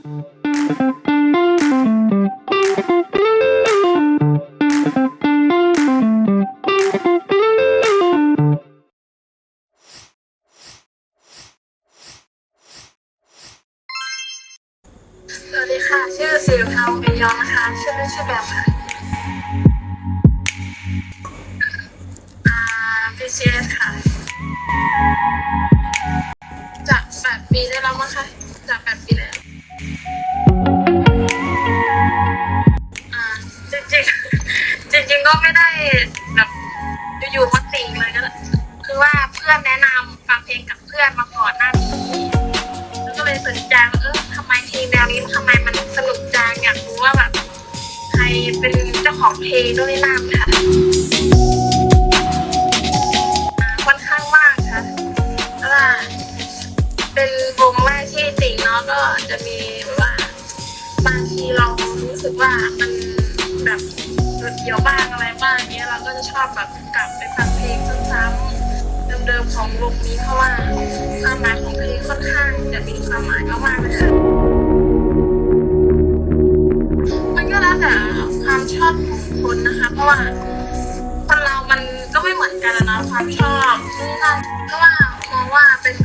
สวัสดีค่ะ ชื่อสิริพาวเยอนะคะ ชื่อเล่นช่แบบค่ะอ่า BCS ค่ะ จากแปดปีได้แล้วมั้งคะจากแปดปีแล้ว อ่าจริงจริง ๆ ก็ไม่ได้แบบอยู่ๆมาติงเลยก็คือว่าเพื่อนแนะนำฟังเพลงกับเพื่อนมาก่อนหน้านี้แล้วก็เลยสนใจว่าเออทำไมเพลงแนวนี้ทำไมมันสนุกจังอยากรู้ว่าแบบใครเป็นเจ้าของเพลงด้วยนามค่ะ สึกว่ามันแบบเดียวบ้างอะไรบ้างเนี้ยเราก็จะชอบแบบกลับไปฟังเพลงซ้ำๆเดิมๆของวงนี้เพราะว่าความหมายของเพลงค่อนข้างจะมีความหมายมากๆนะคะมันก็แล้วแต่ความชอบของคนนะคะ เพราะว่าคนเรามันก็ไม่เหมือนกันอะเนาะความชอบเพราะว่ามองว่าเป็น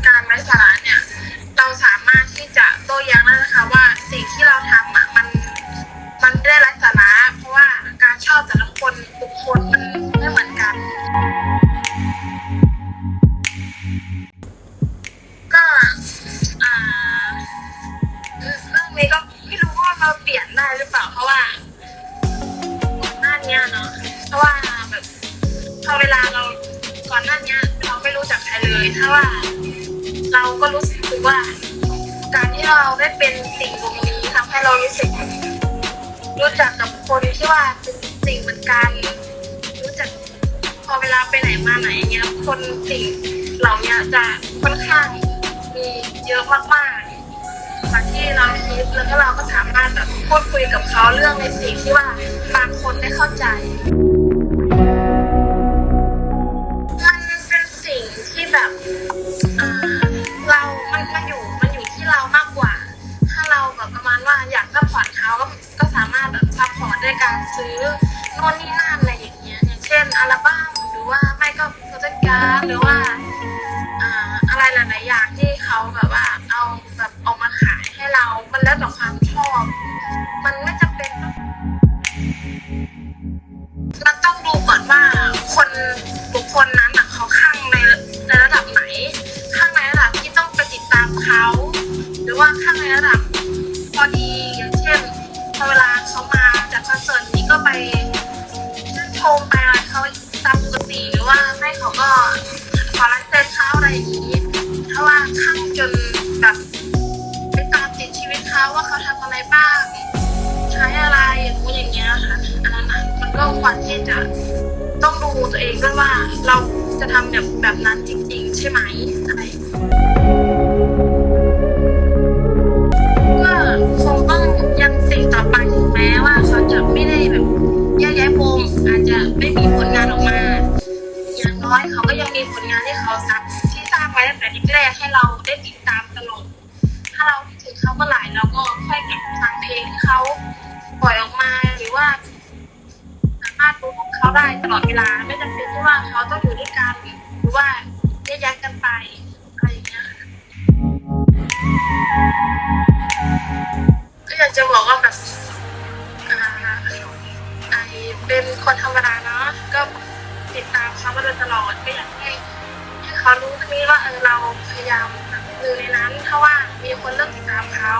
เพราะว่าก่อนหน้านี้เนาะเพราะว่าแบบพอเวลาเราก่อนหน้านี้เราไม่รู้จักใครเลยถ้าว่า เราก็รู้สึกว่า การที่เราได้เป็นสิ่งวงนี้ทำให้เรารู้สึกรู้จักกับคนที่ว่าเป็นสิ่งเหมือนกัน รู้จักพอเวลาไปไหนมาไหนเงี้ย คนสิ่งเหล่านี้จะค่อนข้างมีเยอะมากๆ กว่าที่เราคิดแล้วก็เราก็สามารถแบบพูดคุยกับเขาเรื่องในสิ่งที่ว่าบางคนไม่เข้าใจ มันเป็นสิ่งที่แบบอ่าเรา มันมันอยู่ มันอยู่ที่เรามากกว่า ถ้าเราแบบประมาณว่าอยากซัพพอร์ตเขาก็ก็สามารถแบบซัพพอร์ตด้วยการซื้อโน่นนี่นั่นอะไรอย่างเงี้ย อย่างเช่นอัลบั้มหรือว่าไม่ก็โปรเจกต์การ์ดหรือว่าอ่าอะไรหลายๆอย่างที่ เรา มันแล้วแต่ความชอบ มันไม่จำเป็นต้องมันต้องดูก่อนว่าคนบุคคลนั้นอะเขาข้างในในระดับไหน ข้างในระดับที่ต้องไปติดตามเขา หรือว่าข้างในระดับ ช้อะไรอย่างงู้นอย่างเงี้ยค่ะอันนั้นอะมันก็ควรที่จะต้องดูตัวเองด้วยว่าเราจะทำแบบแบบนั้นจริง ๆ ใช่ไหมอะไรก็คงต้องยังสิ่งต่อไปถึงแม้ว่าเขาจะไม่ได้แบบแยกย้ายวงอาจจะไม่มีผลงานออกมา อย่างน้อยเขาก็ยังมีผลงานที่เขาสร้างที่สร้างไว้ตั้งแต่แรกให้เราได้ติดตามตลอดถ้าเราคิดถึงเขาเมื่อไหร่เราก็ค่อยกลับฟังเพลงที่เขา ปล่อยออกมาหรือว่าสามารถดูของเขาได้ตลอดเวลา ไม่จำเป็นที่ว่าเขาต้องอยู่ด้วยกันหรือว่าแยกย้ายกันไปอะไรอย่างเงี้ยก็อยากจะบอกว่าแบบไอเป็นคนธรรมดาเนาะก็ติดตามเขามาโดยตลอดก็อยากให้ให้เขารู้ตรงนี้ว่าเออเราพยายามหนึ่งในนั้นถ้าว่ามีคนเลิกติดตามเขา